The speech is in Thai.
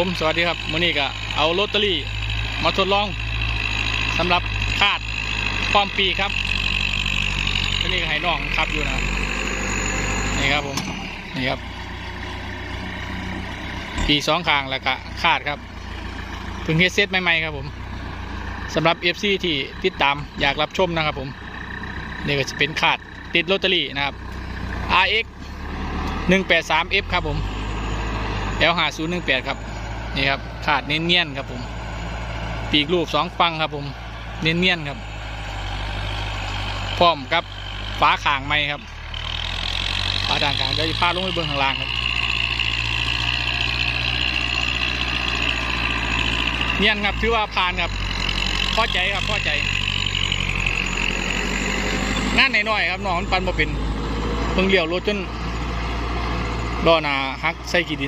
ผมสวัสดีครับมื้อนี้ก็เอาลอตเตอรี่มาทดลองสำหรับคาดความปีครับตัวนี้ก็ให้น้องขับอยู่นะนี่ครับผมนี่ครับ ปีสองคางแล้วก็คาดครับเพิ่งเฮดเซตใหม่ๆครับผมสำหรับ FC ที่ติดตามอยากรับชมนะครับผมนี่ก็จะเป็นคาดติดลอตเตอรี่นะครับ RX 183F ครับผม L 5 0 1 8 ครับ นี่ครับขาดเนียนๆครับผม ปีกรูปสองฟังครับผม เนียนๆครับ พร้อมกับฟ้าข่างไม้ครับฟ้าด่างขางเดี๋ยวจะพาลงไปเบื้องข้างล่างครับ เนียนครับถือว่าผ่านครับพอใจครับพอใจงานหน่อยๆครับน้องมันปันมาเป็นเพิ่งเลี้ยวรถจนล้อนาหักใส่กีดิน